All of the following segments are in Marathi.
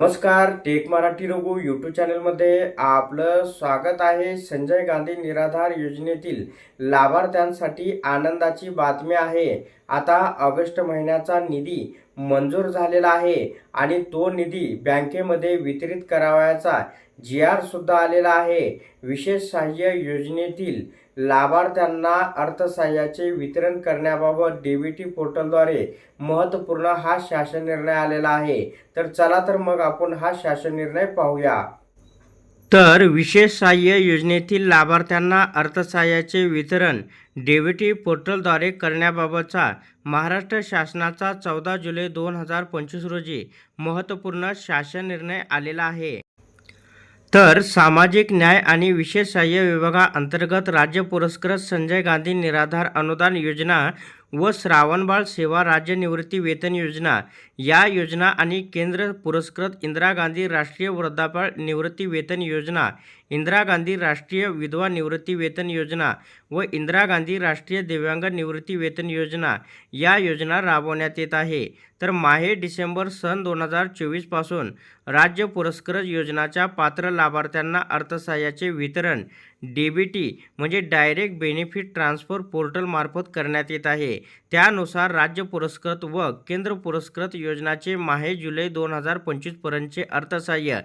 नमस्कार टेक मराठी रघु यूट्यूब चॅनलमध्ये आपलं स्वागत आहे संजय गांधी निराधार योजनेतील लाभार्थ्यांसाठी आनंदाची बातमी आहे. आता ऑगस्ट महिन्याचा निधी मंजूर झालेला आहे आणि तो निधी बँकेमध्ये वितरित करावयाचा जी आर सुद्धा आलेला आहे. विशेष सहाय्य योजनेतील लाभार्थ्यांना अर्थसहाय्याचे वितरण करण्याबाबत डीबीटी पोर्टलद्वारे महत्त्वपूर्ण हा शासन निर्णय आलेला आहे. तर चला तर मग आपण हा शासन निर्णय पाहूया. तर विशेष सहाय्य योजनेतील लाभार्थ्यांना अर्थसहाय्याचे वितरण डेबिटी पोर्टलद्वारे करण्याबाबतचा महाराष्ट्र शासनाचा चौदा जुलै दोन हजार पंचवीस रोजी महत्त्वपूर्ण शासन निर्णय आलेला आहे. तर सामाजिक न्याय आणि विशेष सहाय्य विभागाअंतर्गत राज्य पुरस्कृत संजय गांधी निराधार अनुदान योजना व श्रावणबाळ सेवा राज्य निवृत्ती वेतन योजना. या योजना आणि केंद्र पुरस्कृत इंदिरा गांधी राष्ट्रीय वृद्धापकाळ निवृत्ती वेतन योजना इंदिरा गांधी राष्ट्रीय विधवा निवृत्ती वेतन योजना व इंदिरा गांधी राष्ट्रीय दिव्यांग निवृत्ती वेतन योजना या योजना राबवण्यात येत आहे. तर माहे डिसेंबर सन दोन हजार चोवीसपासून राज्य पुरस्कृत योजनाच्या पात्र लाभार्थ्यांना अर्थसहाय्याचे वितरण डी बी टी म्हणजे डायरेक्ट बेनिफिट ट्रान्सफर पोर्टलमार्फत करण्यात येत आहे. त्यानुसार राज्य पुरस्कृत व केंद्र पुरस्कृत योजनाचे माहे जुलै दोन हजार पंचवीसपर्यंतचे अर्थसहाय्य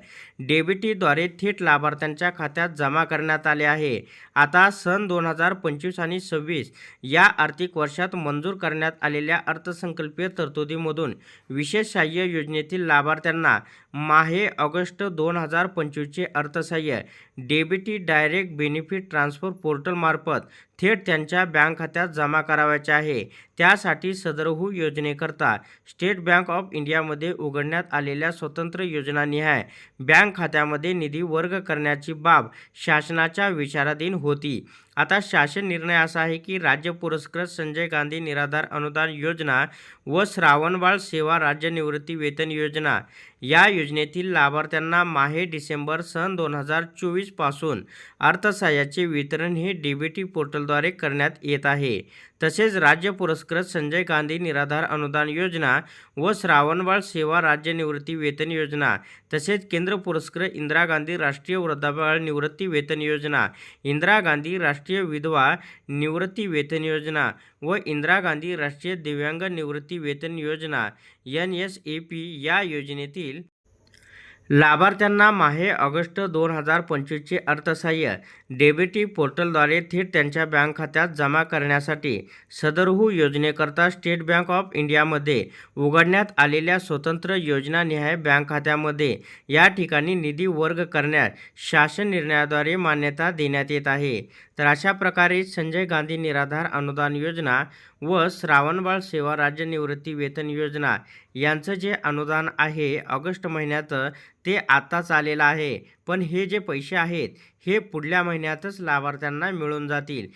डेबिटीद्वारे थेट लाभार्थ्यांच्या खात्यात जमा करण्यात आले आहे. आता सन दोन हजार पंचवीस आणि सव्वीस या आर्थिक वर्षात मंजूर करण्यात आलेल्या अर्थसंकल्पीय तरतुदीमधून विशेष सहाय्य योजनेतील लाभार्थ्यांना माहे ऑगस्ट दोन हजार पंचवीसचे अर्थसहाय्य डेबिटी डायरेक्ट बेनिफिट ट्रान्सफर पोर्टलमार्फत थेट त्यांच्या बँक खात्यात जमा करावयाचे आहे. त्यासाठी सदरहू योजनेकरता स्टेट बँक ऑफ इंडियामध्ये उघडण्यात आलेल्या स्वतंत्र योजनानिहाय बँक खात्यामध्ये निधी वर्ग करण्याची बाब शासनाच्या विचाराधीन होती. आता शासन निर्णय असा आहे की राज्य पुरस्कृत संजय गांधी निराधार अनुदान योजना व श्रावणबाळ सेवा राज्य निवृत्ती वेतन योजना या योजनेतील लाभार्थ्यांना माहे डिसेंबर सन दोन हजार चोवीसपासून अर्थसहाय्याचे वितरण हे डी बी टी पोर्टलद्वारे करण्यात येत आहे. तसेच राज्य पुरस्कृत संजय गांधी निराधार अनुदान योजना व श्रावणबाळ सेवा राज्य निवृत्ती वेतन योजना तसेच केंद्र पुरस्कृत इंदिरा गांधी राष्ट्रीय वृद्धापकाळ निवृत्ती वेतन योजना इंदिरा गांधी राष्ट्रीय विधवा निवृत्ती वेतन योजना व इंदिरा गांधी राष्ट्रीय दिव्यांग निवृत्ती वेतन योजना एन एस ए पी या योजनेतील लाभार्थ्यांना माहे ऑगस्ट दोन हजार पंचवीसचे अर्थसहाय्य. डेबिटी पोर्टलद्वारे थेट त्यांच्या बँक खात्यात जमा करण्यासाठी सदरहू योजनेकरता स्टेट बँक ऑफ इंडियामध्ये उघडण्यात आलेल्या स्वतंत्र योजनानिहाय बँक खात्यामध्ये या ठिकाणी निधी वर्ग करण्यास शासन निर्णयाद्वारे मान्यता देण्यात येत आहे. तर अशा प्रकारे संजय गांधी निराधार अनुदान योजना व श्रावणबाळ सेवा राज्य निवृत्ती वेतन योजना यांचं जे अनुदान आहे ऑगस्ट महिन्यात ते आत्ताच आलेलं आहे. पण हे जे पैसे आहेत हे पुढल्या महिन्यातच लाभार्थ्यांना मिळून जातील.